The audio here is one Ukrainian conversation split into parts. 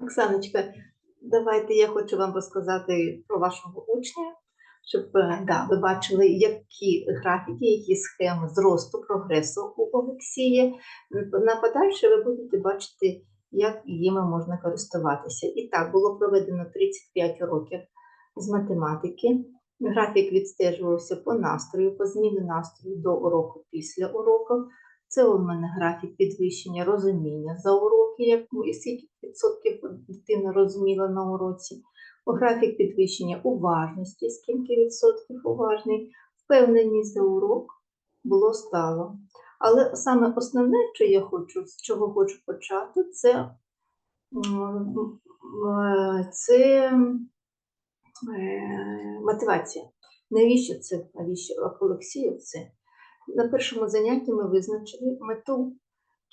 Оксаночка, давайте я хочу вам розказати про вашого учня, щоб е, да, ви бачили, які графіки, які схеми зросту прогресу у Олексія. На подальше ви будете бачити, як їми можна користуватися. І так, було проведено 35 років з математики. Графік відстежувався по настрою, по зміні настрою до уроку після уроку. Це у мене графік підвищення розуміння за уроки, як скільки відсотків дитина розуміла на уроці. Графік підвищення уважності, скільки відсотків уважний, впевненість за урок було стало. Але саме основне, що я хочу, з чого хочу почати, це, е, це е, мотивація. Навіщо це? Навіщо Олексію це? На першому занятті ми визначили мету,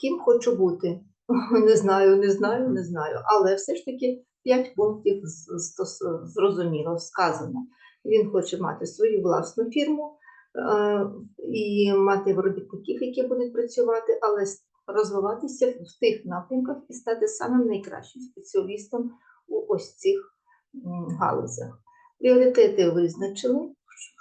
ким хочу бути. Не знаю, не знаю, не знаю. Але все ж таки 5 пунктів зрозуміло сказано. Він хоче мати свою власну фірму е, і мати робітників, які будуть працювати, але розвиватися в тих напрямках і стати самим найкращим спеціалістом у ось цих галузях. Пріоритети визначили,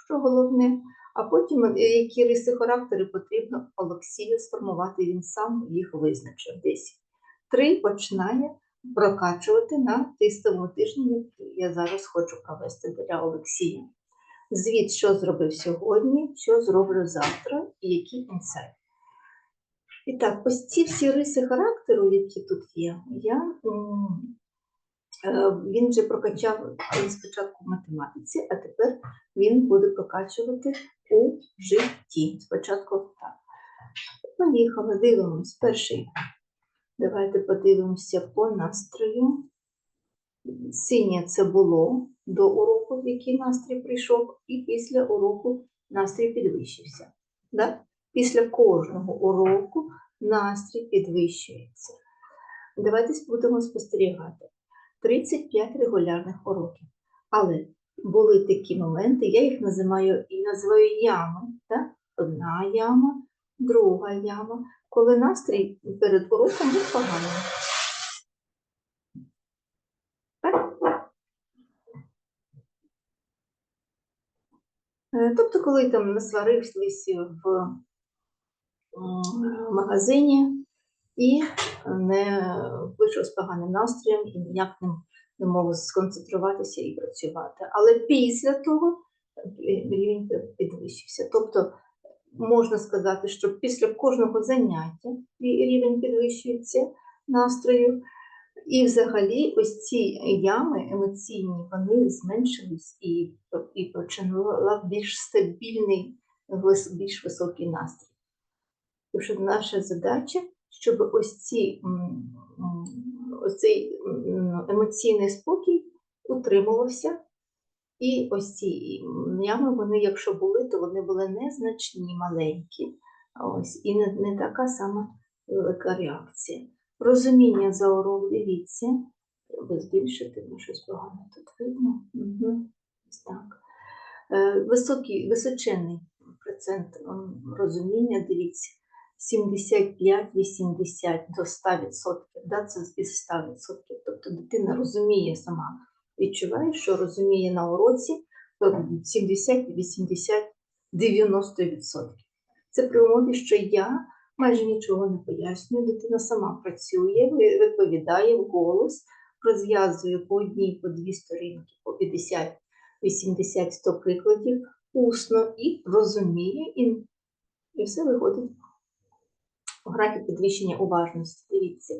що головне. А потім, е, які риси характеру потрібно Олексію сформувати, він сам їх визначив десь. Три починає прокачувати на тестовому тижні, який я зараз хочу провести для Олексія. Звіт, що зробив сьогодні, що зроблю завтра і які інсайти. І так, ось ці всі риси характеру, які тут є, я, він вже прокачав е, спочатку в математиці, а тепер він буде прокачувати у житті. Спочатку так. Поїхали, дивимось. Перший. Давайте подивимося по настрою. Синє це було до уроку, в який настрій прийшов, і після уроку настрій підвищився. Да? Після кожного уроку настрій підвищується. Давайте будемо спостерігати. 35 регулярних уроків. Але були такі моменти, я їх називаю і називаю ями. Так? Одна яма, друга яма, коли настрій перед уроком був поганий. Е, Тобто, коли там насварився в магазині і не вийшов з поганим настроєм і ніяк не, мог сконцентруватися і працювати. Але після того е, рівень підвищився. Тобто можна сказати, що після кожного заняття рівень підвищується настрою. І взагалі ось ці ями емоційні, вони зменшились і, і починала більш стабільний, більш високий настрій. Тому що наша задача, щоб ось ці, ось цей емоційний спокій утримувався. І ось ці ями, вони, якщо були, то вони були незначні, маленькі. Ось, і не, не така сама велика реакція. Розуміння за урок, дивіться, треба збільшити, бо щось погано тут видно. Угу. Ось так. Е, Високий, височенний процент розуміння, дивіться, 75-80 до 100%, да, це із 100%. Тобто дитина розуміє сама, відчуває, що розуміє на уроці то 70, 80, 90%. Це при умові, що я майже нічого не пояснюю, дитина сама працює, відповідає в голос, розв'язує по одній, по дві сторінки, по 50, 80, 100 прикладів усно і розуміє, і, і все виходить у графі підвищення уважності. Дивіться,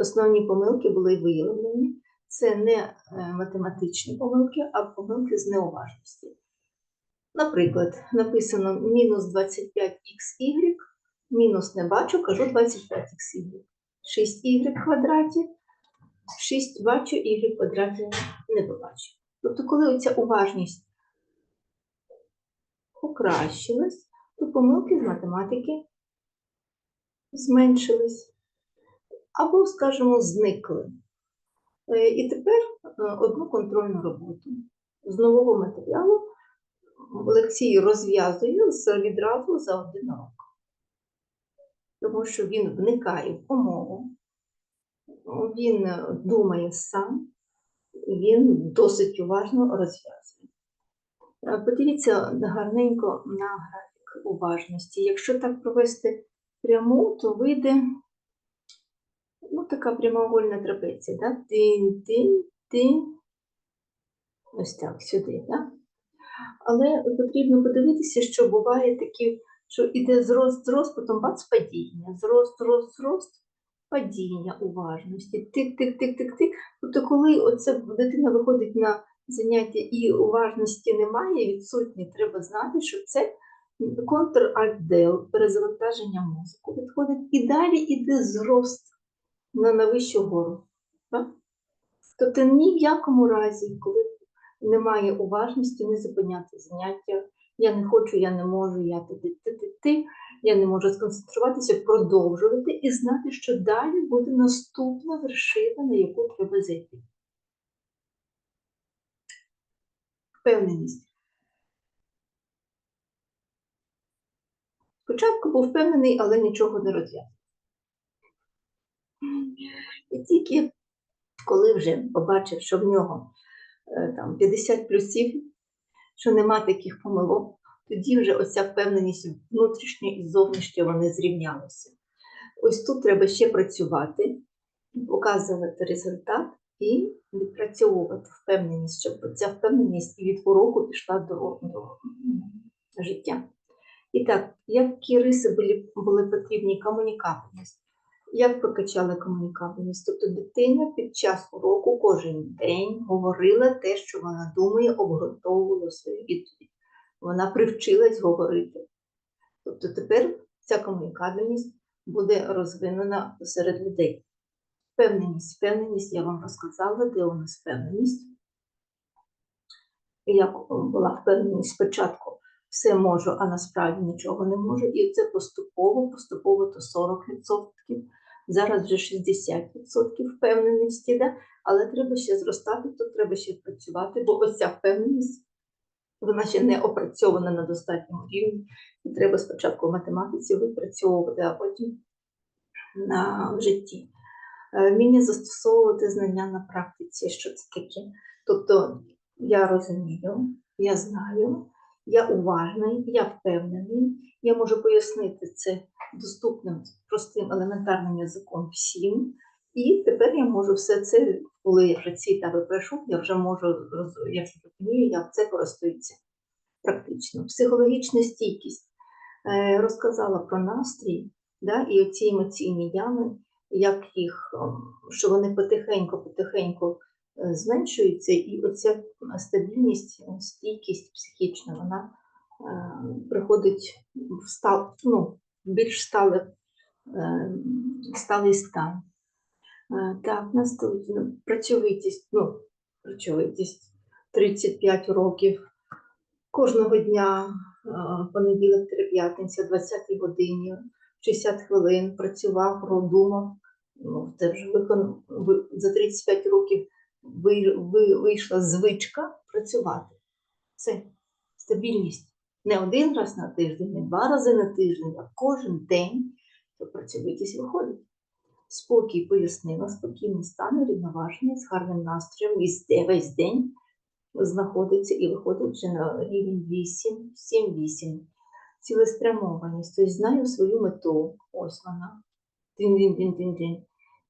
основні помилки були виявлені. Це не е, математичні помилки, а помилки з неуважності. Наприклад, написано мінус 25х, мінус не бачу, кажу 25х. 6y квадраті, 6 бачу, y квадраті не побачу. Тобто, коли оця уважність покращилась, то помилки з математики зменшились або, скажімо, зникли. Е, І тепер е, одну контрольну роботу з нового матеріалу Олексій розв'язує відразу за один урок. Тому що він вникає в умову, він е, думає сам, він досить уважно розв'язує. Подивіться гарненько на графік уважності. Якщо так провести пряму, то вийде ну, така прямоугольна трапеція. Да? Тин, тин, тин. Ось так, сюди. Да? Але потрібно подивитися, що буває такі, що іде зрост, зрост, потім бац, падіння, зрост, зрост, зрост, падіння уважності, тик-тик-тик-тик-тик. Тобто, коли оце дитина виходить на заняття і уважності немає, відсутні, треба знати, що це контр-альт-дел, перезавантаження мозку відходить, і далі іде зрост на, на вищу гору. Так? Тобто ні в якому разі, коли немає уважності, не зупиняти заняття. Я не хочу, я не можу, я ти ти ти ти ти я не можу сконцентруватися, продовжувати і знати, що далі буде наступна вершина, на яку треба зайти. Впевненість. Спочатку був впевнений, але нічого не розв'язав. І тільки коли вже побачив, що в нього е, там 50 плюсів, що нема таких помилок, тоді вже оця впевненість внутрішня і зовнішня вони зрівнялися. Ось тут треба ще працювати, показувати результат і відпрацьовувати впевненість, щоб ця впевненість і від уроку пішла до, до життя. І так, які риси були, були потрібні комунікабельність? Як прокачали комунікабельність? Тобто дитина під час уроку кожен день говорила те, що вона думає, обґрунтовувала свою відповідь. Вона привчилась говорити. Тобто тепер ця комунікабельність буде розвинена серед людей. Впевненість, впевненість, я вам розказала, де у нас впевненість. Як була впевненість спочатку все можу, а насправді нічого не можу. І це поступово, поступово то 40%, зараз вже 60% впевненості, да? але треба ще зростати, тут треба ще працювати, бо ось ця впевненість, вона ще не опрацьована на достатньому рівні. І треба спочатку в математиці випрацьовувати, а потім на в житті. Е, Вміння застосовувати знання на практиці, що це таке. Тобто я розумію, я знаю, я уважний, я впевнений, я можу пояснити це доступним, простим, елементарним язиком всім. І тепер я можу все це, коли я вже ці етапи пройшов, я вже можу я вже розумію, як це користується практично. Психологічна стійкість. Е, Розказала про настрій да, і оці емоційні ями, як їх, ем, що вони потихеньку-потихеньку е, зменшуються, і оця стабільність, е, стійкість психічна, вона е, приходить в стал, ну, більш стале, е, сталий стан. Так, наступне працьовитість, ну, працьовитість 35 років. Кожного дня, понеділок, п'ятниця, 20 годині, 60 хвилин працював, продумав. Ну, це вже викон... ви- за 35 років. Вийшла звичка працювати. Це стабільність. Не один раз на тиждень, не два рази на тиждень, а кожен день то працьовитість виходить. Спокій пояснила, спокійний стан, рівноважений, з гарним настроєм, і весь день знаходиться і виходить вже на рівень 8, 7-8. Цілеспрямованість, тобто знаю свою мету, ось вона. Тин-тин-тин-тин-тин.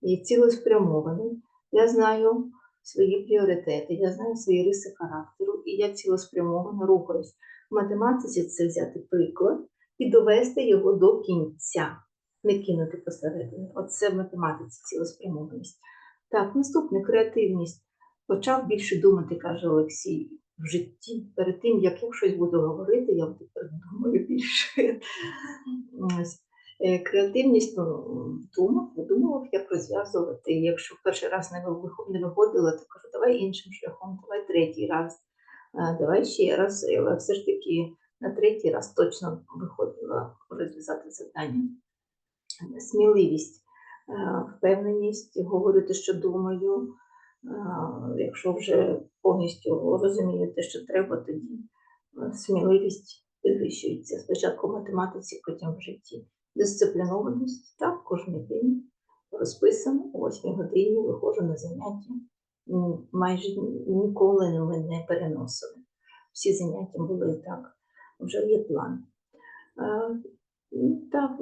І цілеспрямований. Я знаю свої пріоритети, я знаю свої риси характеру, і я цілеспрямовано рухаюсь. В математиці це взяти приклад і довести його до кінця, не кинути посередині. Оце в математиці цілеспрямованість. Так, наступне креативність. Почав більше думати, каже Олексій, в житті. Перед тим, як я щось буду говорити, я тепер думаю більше. Е, Креативність ну, думав, видумував, як розв'язувати. Якщо перший раз не вих- не виходило, то кажу, давай іншим шляхом, давай третій раз, давай ще раз. Але все ж таки на третій раз точно виходило розв'язати завдання. Сміливість, впевненість, говорити, що думаю. Якщо вже повністю розумію те, що треба, тоді сміливість підвищується. Спочатку в математиці, потім в житті. Дисциплінованість, так, кожен день розписано, о 8 годині виходжу на заняття. Майже ніколи ми не переносили. Всі заняття були так, вже є план. Е, Так,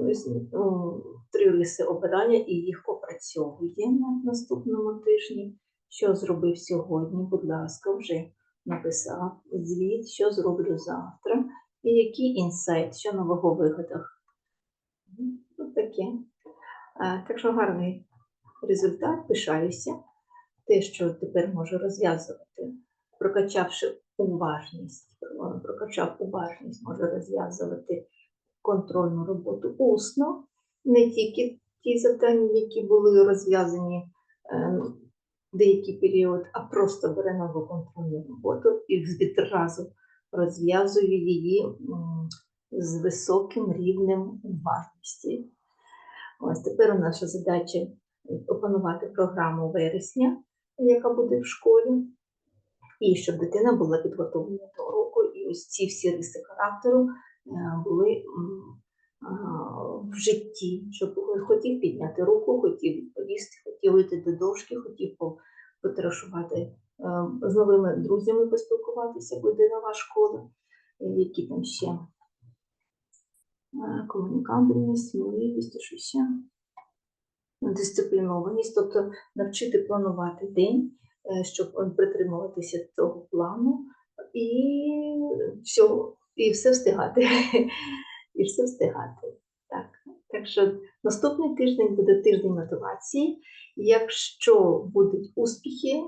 ну, три риси обирання і їх опрацьовуємо на наступному тижні. Що зробив сьогодні, будь ласка, вже написав звіт, що зроблю завтра, і який інсайт, що нового вигадав. Ось таке. Так що гарний результат, пишаюся. Те, що тепер можу розв'язувати, прокачавши уважність, прокачав уважність, можу розв'язувати контрольну роботу усно, не тільки ті завдання, які були розв'язані е, деякий період, а просто бере нову контрольну роботу і відразу розв'язую її з високим рівнем уважності. Ось тепер наша задача опанувати програму вересня, яка буде в школі, і щоб дитина була підготовлена до уроку, і ось ці всі риси характеру е, були в житті, щоб хотів підняти руку, хотів відповісти, хотів вийти до дошки, хотів по- потарашувати е, з новими друзями поспілкуватися, буде нова школа, е, які там ще е, комунікабельність, сміливість, що ще дисциплінованість, тобто навчити планувати день, щоб притримуватися цього плану і все, і все встигати. І все встигати. Так. так що наступний тиждень буде тиждень мотивації. Якщо будуть успіхи,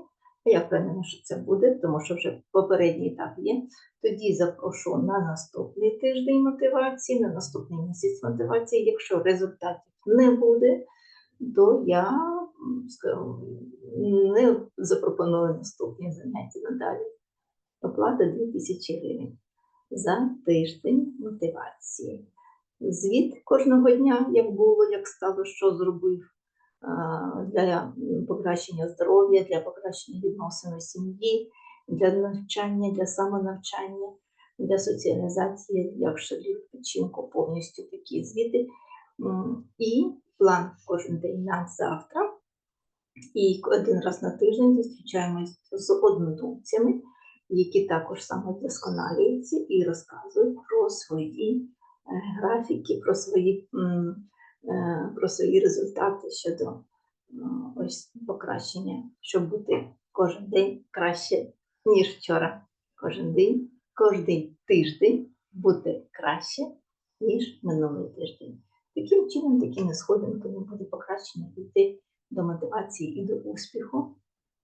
я впевнена, що це буде, тому що вже попередній етап є. Тоді запрошу на наступний тиждень мотивації, на наступний місяць мотивації. Якщо результатів не буде, то я скажу, не запропоную наступні заняття надалі. Оплата 2000 гривень за тиждень мотивації. Звіт кожного дня, як було, як стало, що зробив для покращення здоров'я, для покращення відносин у сім'ї, для навчання, для самонавчання, для соціалізації, для відпочинку повністю такі звіти. І план кожен день на завтра. І один раз на тиждень зустрічаємось з однодумцями, які також самовдосконалюються і розказують про свої е, графіки, про свої, про свої результати щодо ось покращення, щоб бути кожен день краще, ніж вчора. Кожен день, кожен тиждень бути краще, ніж минулий тиждень. Таким чином, такими сходинками буде покращення йти до мотивації і до успіху.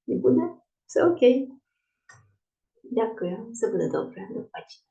І буде все окей. Дякую, все буде добре. До побачення.